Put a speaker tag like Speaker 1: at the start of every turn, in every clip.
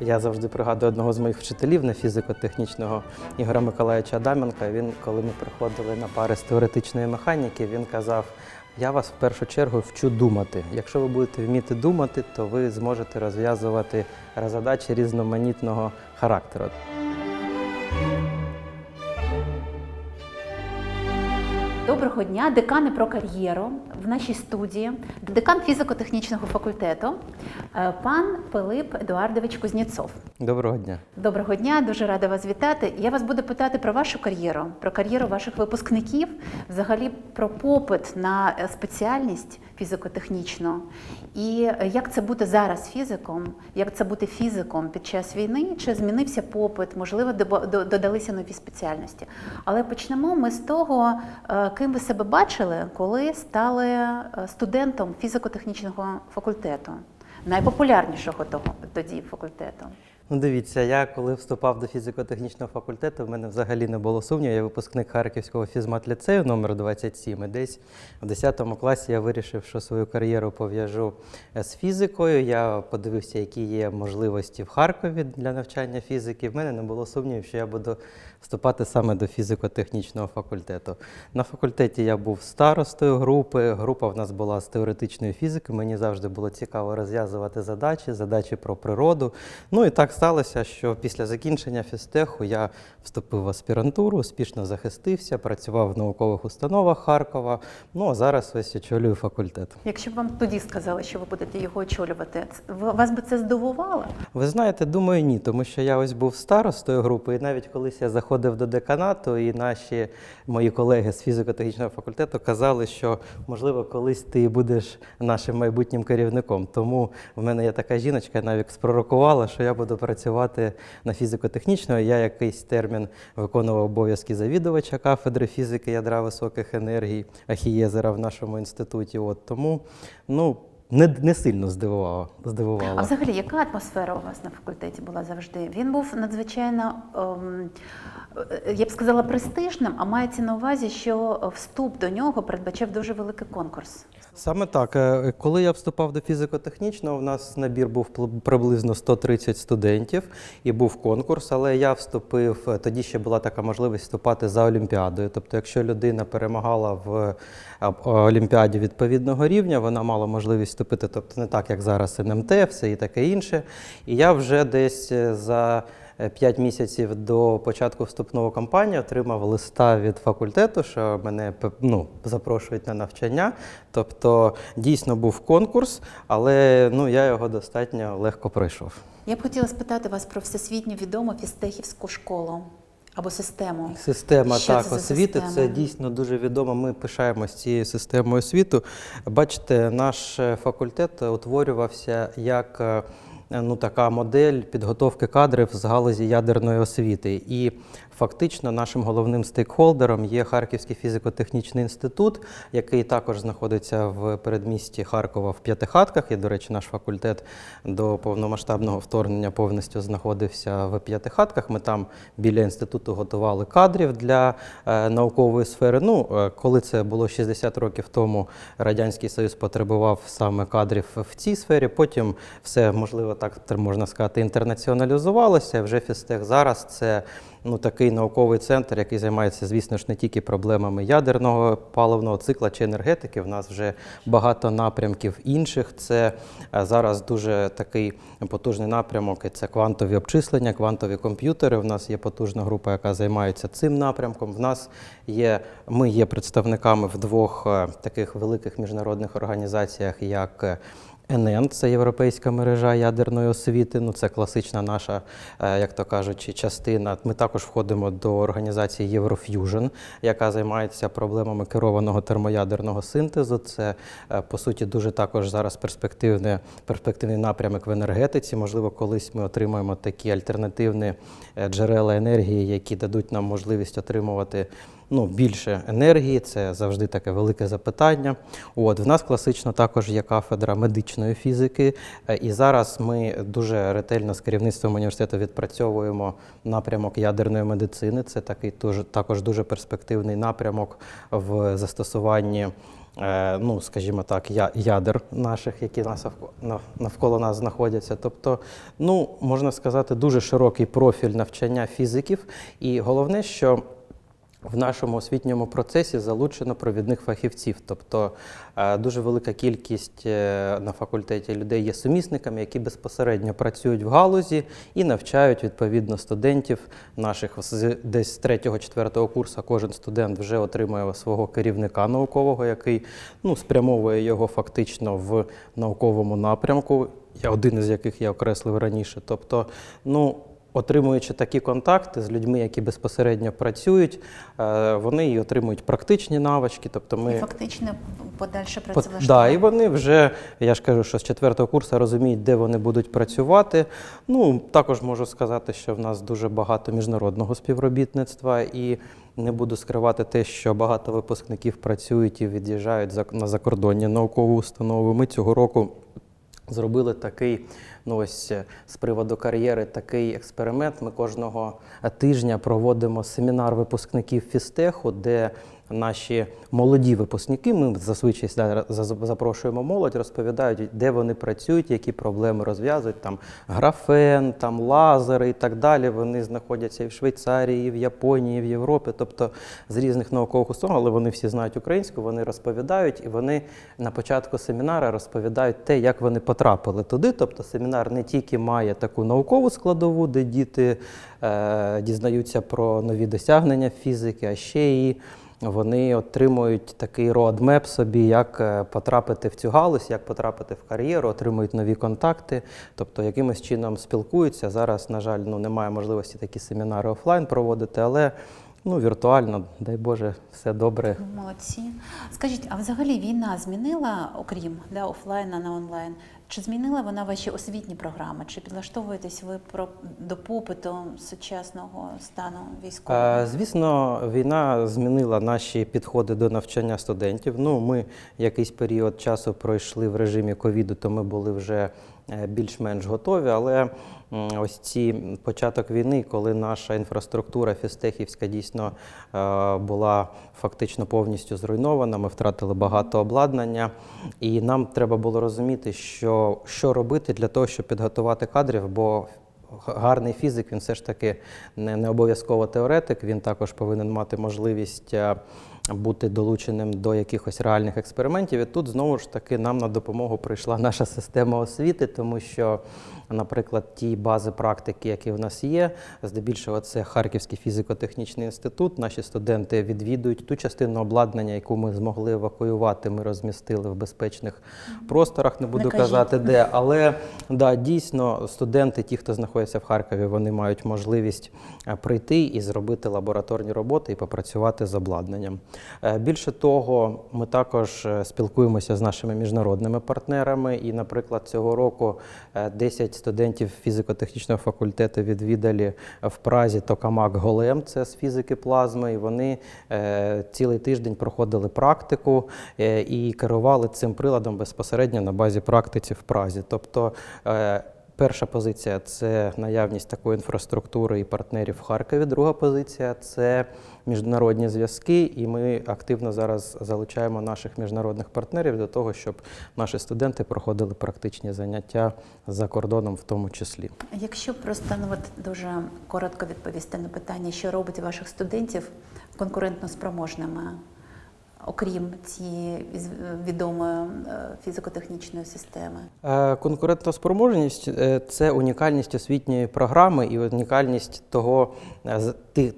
Speaker 1: Я завжди пригадую одного з моїх вчителів на фізико-технічного Ігоря Миколаївича Адаменка. Він, коли ми приходили на пари з теоретичної механіки, він казав: я вас в першу чергу вчу думати. Якщо ви будете вміти думати, то ви зможете розв'язувати задачі різноманітного характеру.
Speaker 2: Доброго дня, декани про кар'єру в нашій студії, декан фізико-технічного факультету, е, пан Пилип Едуардович Кузнєцов.
Speaker 1: Доброго дня.
Speaker 2: Доброго дня, дуже рада вас вітати. Я вас буду питати про вашу кар'єру, про кар'єру ваших випускників, взагалі про попит на е, спеціальність фізико-технічну. І е, як це бути зараз фізиком, як це бути фізиком під час війни, чи змінився попит, можливо, додалися нові спеціальності. Але почнемо ми з того, е, ким ви себе бачили, коли стали е, студентом фізико-технічного факультету, найпопулярнішого того тоді факультету.
Speaker 1: Ну, дивіться, я коли вступав до фізико-технічного факультету, в мене взагалі не було сумніву. Я випускник Харківського фізмат-ліцею номер 27. І десь в 10 класі я вирішив, що свою кар'єру пов'яжу е, з фізикою. Я подивився, які є можливості в Харкові для навчання фізики. В мене не було сумнівів, що я буду вступати саме до фізико-технічного факультету. На факультеті я був старостою групи. Група в нас була з теоретичної фізики. Мені завжди було цікаво розв'язувати задачі, задачі про природу. Ну і так сталося, що після закінчення фізтеху я вступив в аспірантуру, успішно захистився, працював в наукових установах Харкова. Ну а зараз ось очолюю факультет.
Speaker 2: Якщо б вам тоді сказали, що ви будете його очолювати, вас би це здивувало?
Speaker 1: Ви знаєте, думаю, ні, тому що я ось був старостою групи, і навіть колись я заходив до деканату, і наші мої колеги з фізико-технічного факультету казали, що можливо колись ти будеш нашим майбутнім керівником. Тому в мене є така жіночка, навіть спророкувала, що я буду працювати на фізико-технічного. Я якийсь термін виконував обов'язки завідувача кафедри фізики ядра високих енергій Ахієзера в нашому інституті. От тому ну. Не, не сильно здивувало. здивувало.
Speaker 2: А взагалі, яка атмосфера у вас на факультеті була завжди? Він був надзвичайно, ем, я б сказала, престижним, а мається на увазі, що вступ до нього передбачав дуже великий конкурс.
Speaker 1: Саме так. Е, Коли я вступав до фізико-технічного, у нас набір був приблизно 130 студентів і був конкурс, але я вступив, е, тоді ще була така можливість вступати за Олімпіадою. Тобто, якщо людина перемагала в е, Олімпіаді відповідного рівня, вона мала можливість вступити, тобто не так, як зараз НМТ, все і таке інше. І я вже десь за е, П'ять місяців до початку вступного кампанії отримав листа від факультету, що мене ну, запрошують на навчання. Тобто дійсно був конкурс, але ну, я його достатньо легко пройшов.
Speaker 2: Я б хотіла спитати вас про всесвітньо відому фістехівську школу або систему.
Speaker 1: Система
Speaker 2: Що
Speaker 1: так
Speaker 2: це
Speaker 1: освіти
Speaker 2: система?
Speaker 1: це дійсно дуже відомо. Ми пишаємось цією системою освіту. Бачите, наш е, факультет утворювався як е, ну, така модель підготовки кадрів з галузі ядерної освіти. І фактично нашим головним стейкхолдером є Харківський фізико-технічний інститут, який також знаходиться в передмісті Харкова в П'ятихатках. І, до речі, наш факультет до повномасштабного вторгнення повністю знаходився в П'ятихатках. Ми там біля інституту готували кадрів для е, наукової сфери. Ну, е, коли це було 60 років тому, Радянський Союз потребував саме кадрів в цій сфері. Потім все, можливо, так можна сказати, інтернаціоналізувалося. Вже фізтех зараз це ну, такий науковий центр, який займається, звісно ж, не тільки проблемами ядерного паливного цикла чи енергетики. В нас вже багато напрямків інших. Це е, зараз дуже такий потужний напрямок. і Це квантові обчислення, квантові комп'ютери. У нас є потужна група, яка займається цим напрямком. В нас є ми є представниками в двох е, таких великих міжнародних організаціях, як е, НН це європейська мережа ядерної освіти. Ну це класична наша, е, як то кажучи, частина. Ми також входимо до організації Євроф'южн, яка займається проблемами керованого термоядерного синтезу. Це е, по суті дуже також зараз перспективне, перспективний напрямок в енергетиці. Можливо, колись ми отримаємо такі альтернативні е, джерела енергії, які дадуть нам можливість отримувати ну, більше енергії, це завжди таке велике запитання. От, в нас класично також є кафедра медичної фізики, е, і зараз ми дуже ретельно з керівництвом університету відпрацьовуємо напрямок ядерної медицини. Це такий також дуже перспективний напрямок в застосуванні е, ну, скажімо так, ядер наших, які нас навколо нас знаходяться. Тобто, ну, можна сказати, дуже широкий профіль навчання фізиків. І головне, що в нашому освітньому процесі залучено провідних фахівців, тобто е, дуже велика кількість е, на факультеті людей є сумісниками, які безпосередньо працюють в галузі і навчають відповідно студентів наших з десь з 3-4 курсу. Кожен студент вже отримує свого керівника наукового, який ну, спрямовує його фактично в науковому напрямку. Я один із яких я окреслив раніше. Тобто, ну Отримуючи такі контакти з людьми, які безпосередньо працюють, е, вони і отримують практичні навички. Тобто
Speaker 2: І
Speaker 1: ми
Speaker 2: фактично подальше працевлаштування.
Speaker 1: Да, і вони вже, я ж кажу, що з четвертого курсу розуміють, де вони будуть працювати. Ну, також можу сказати, що в нас дуже багато міжнародного співробітництва, і не буду скривати те, що багато випускників працюють і від'їжджають на закордонні наукові установи. Ми цього року зробили такий, ну ось е, з приводу кар'єри, такий експеримент. Ми кожного тижня проводимо семінар випускників фістеху, де наші молоді випускники, ми зазвичай запрошуємо молодь, розповідають, де вони працюють, які проблеми розв'язують, там графен, там лазери і так далі. Вони знаходяться і в Швейцарії, і в Японії, і в Європі, тобто з різних наукових установ, але вони всі знають українську, вони розповідають, і вони на початку семінару розповідають те, як вони потрапили туди. Тобто семінар не тільки має таку наукову складову, де діти е, дізнаються про нові досягнення фізики, а ще і вони отримують такий роадмеп собі, як е, потрапити в цю галузь, як потрапити в кар'єру, отримують нові контакти, тобто якимось чином спілкуються. Зараз, на жаль, ну, немає можливості такі семінари офлайн проводити, але ну, віртуально, дай Боже, все добре.
Speaker 2: Молодці. Скажіть, а взагалі війна змінила, окрім да, офлайна на онлайн, чи змінила вона ваші освітні програми? Чи підлаштовуєтесь ви про, до попиту сучасного стану військового?
Speaker 1: Е, Звісно, війна змінила наші підходи до навчання студентів. Ну, ми якийсь період часу пройшли в режимі ковіду, то ми були вже більш-менш готові. Але ось ці початок війни, коли наша інфраструктура фізтехівська дійсно е, була фактично повністю зруйнована, ми втратили багато обладнання, і нам треба було розуміти, що, що робити для того, щоб підготувати кадрів, бо гарний фізик, він все ж таки не, не обов'язково теоретик, він також повинен мати можливість е, бути долученим до якихось реальних експериментів. І тут знову ж таки нам на допомогу прийшла наша система освіти, тому що, наприклад, ті бази практики, які в нас є, здебільшого це Харківський фізико-технічний інститут. Наші студенти відвідують ту частину обладнання, яку ми змогли евакуювати. Ми розмістили в безпечних просторах. Не буду
Speaker 2: кажіть.
Speaker 1: казати де, але да, дійсно студенти, ті, хто знаходиться в Харкові, вони мають можливість е, прийти і зробити лабораторні роботи і попрацювати з обладнанням. Е, Більше того, ми також е, спілкуємося з нашими міжнародними партнерами. І, наприклад, цього року е, 10 студентів фізико-технічного факультету відвідали в Празі Токамак Голем, це з фізики плазми. І вони е, цілий тиждень проходили практику е, і керували цим приладом безпосередньо на базі практиці в Празі. Тобто е, Перша позиція це наявність такої інфраструктури і партнерів в Харкові. Друга позиція це міжнародні зв'язки, і ми активно зараз залучаємо наших міжнародних партнерів для того, щоб наші студенти проходили практичні заняття за кордоном, в тому числі.
Speaker 2: Якщо просто ну, от дуже коротко відповісти на питання, що робить ваших студентів конкурентно спроможними, окрім цієї відомої е, фізико-технічної системи?
Speaker 1: Е, Конкурентоспроможність е, це унікальність освітньої програми і унікальність того,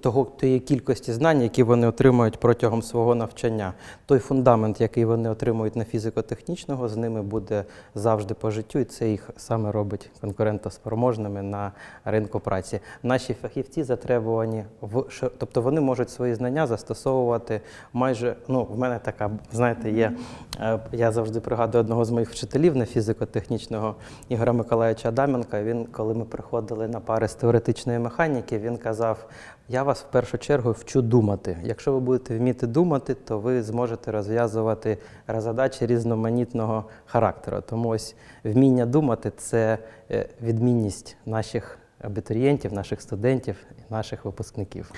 Speaker 1: того тієї кількості знань, які вони отримують протягом свого навчання. Той фундамент, який вони отримують на фізико-технічного, з ними буде завжди по життю, і це їх саме робить конкурентоспроможними на ринку праці. Наші фахівці затребувані в тобто вони можуть свої знання застосовувати майже. Ну, в мене така, знаєте, є. е, Я завжди пригадую одного з моїх вчителів на фізико-технічного Ігоря Миколаївича Адаменка. Він, коли ми приходили на пари з теоретичної механіки, він казав: я вас в першу чергу вчу думати. Якщо ви будете вміти думати, то ви зможете розв'язувати задачі різноманітного характеру. Тому ось вміння думати це е, відмінність наших абітурієнтів, наших студентів і наших випускників.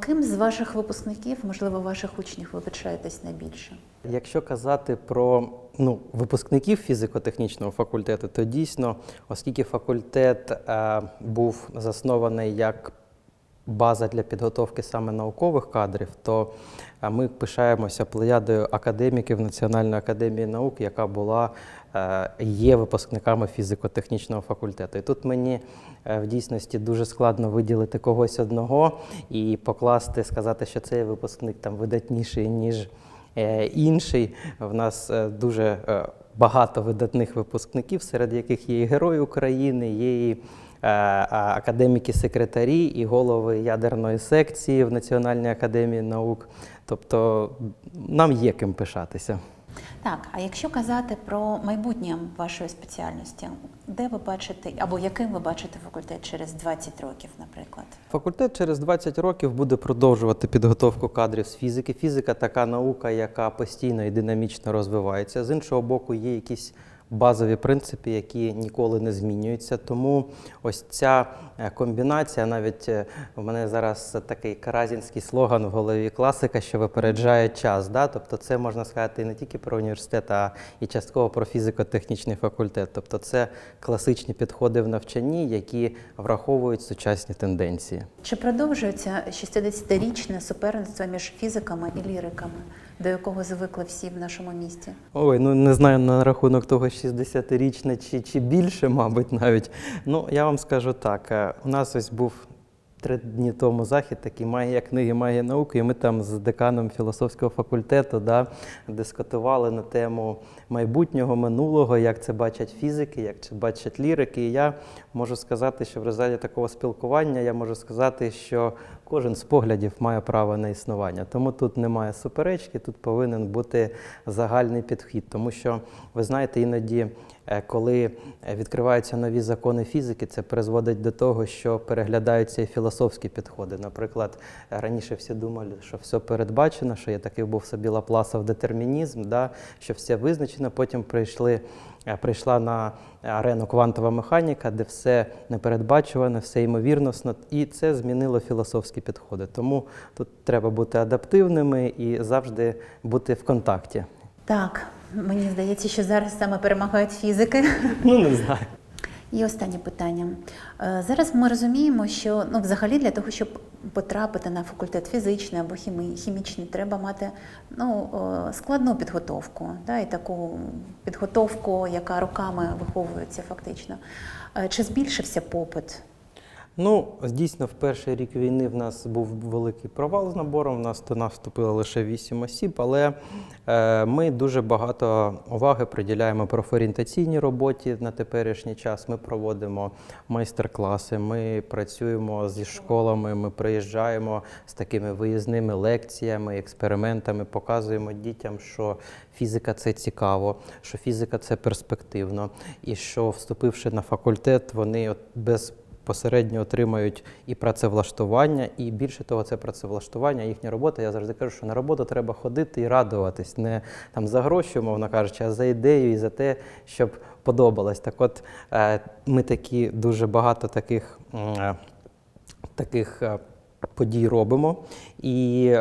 Speaker 2: Ким з ваших випускників, можливо, ваших учнів, ви пишаєтесь найбільше?
Speaker 1: Якщо казати про ну, випускників фізико-технічного факультету, то дійсно, оскільки факультет е, був заснований як база для підготовки саме наукових кадрів, то е, ми пишаємося плеядою академіків Національної академії наук, яка була є випускниками фізико-технічного факультету. І тут мені е, в дійсності дуже складно виділити когось одного і покласти, сказати, що цей випускник там видатніший, ніж е, інший. В нас е, дуже е, багато видатних випускників, серед яких є і герої України, є і е, академіки-секретарі, і голови ядерної секції в Національній академії наук. Тобто нам є ким пишатися.
Speaker 2: Так, а якщо казати про майбутнє вашої спеціальності, де ви бачите, або яким ви бачите факультет через 20 років, наприклад?
Speaker 1: Факультет через 20 років буде продовжувати підготовку кадрів з фізики. Фізика така наука, яка постійно і динамічно розвивається. З іншого боку, є якісь базові принципи, які ніколи не змінюються. Тому ось ця е, комбінація, навіть е, в мене зараз такий каразінський слоган в голові класика, що випереджає час. Да? Тобто, це можна сказати не тільки про університет, а і частково про фізико-технічний факультет. Тобто, це класичні підходи в навчанні, які враховують сучасні тенденції.
Speaker 2: Чи продовжується 60-річне суперництво між фізиками і ліриками, до якого звикли всі в нашому місті?
Speaker 1: Ой, ну не знаю на рахунок того 60-річне чи, чи більше, мабуть, навіть. Ну, я вам скажу так: е, у нас ось був три дні тому захід, такий магія книги, магія науки, і ми там з деканом філософського факультету да, дискутували на тему майбутнього, минулого, як це бачать фізики, як це бачать лірики. І я можу сказати, що в результаті такого спілкування я можу сказати, що кожен з поглядів має право на існування. Тому тут немає суперечки, тут повинен бути загальний підхід. Тому що ви знаєте, іноді, е, коли е, відкриваються нові закони фізики, це призводить до того, що переглядаються і філософські підходи. Наприклад, раніше всі думали, що все передбачено, що є такий був собі Лапласов детермінізм, да, що все визначено. Потім прийшли. Е, Прийшла на арену квантова механіка, де все непередбачуване, все ймовірносно, і це змінило філософські підходи. Тому тут треба бути адаптивними і завжди бути в контакті.
Speaker 2: Так, мені здається, що зараз саме перемагають фізики.
Speaker 1: Ну не знаю.
Speaker 2: І останнє питання. Е, Зараз ми розуміємо, що ну, взагалі для того, щоб потрапити на факультет фізичний або хімічний, треба мати ну, складну підготовку, да, і таку підготовку, яка роками виховується фактично. Е, Чи збільшився попит?
Speaker 1: Ну, дійсно, в перший рік війни в нас був великий провал з набором. В нас до нас вступило лише 8 осіб, але е, ми дуже багато уваги приділяємо профорієнтаційній роботі на теперішній час. Ми проводимо майстер-класи, ми працюємо зі школами, ми приїжджаємо з такими виїзними лекціями, експериментами, показуємо дітям, що фізика це цікаво, що фізика це перспективно, і що вступивши на факультет, вони от без посередньо отримають і працевлаштування, і більше того, це працевлаштування, їхня робота. Я завжди кажу, що на роботу треба ходити і радуватись, не там за гроші, мовно кажучи, а за ідею і за те, щоб подобалось. Так от е, ми такі дуже багато таких. е, Таких е, подій робимо і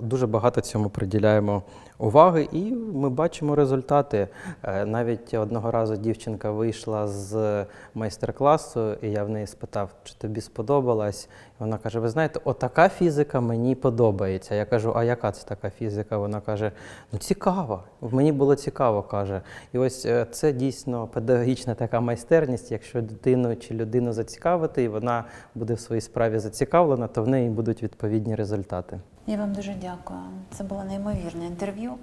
Speaker 1: дуже багато цьому приділяємо уваги, і ми бачимо результати. Е, Навіть одного разу дівчинка вийшла з майстер-класу, і я в неї спитав, чи тобі сподобалась. І вона каже: Ви знаєте, отака фізика мені подобається. Я кажу, а яка це така фізика? Вона каже: Ну цікаво. Мені було цікаво, каже. І ось е, це дійсно педагогічна така майстерність. Якщо дитину чи людину зацікавити, і вона буде в своїй справі зацікавлена, то в неї будуть відповідні результати.
Speaker 2: Я вам дуже дякую. Це було неймовірне інтерв'ю.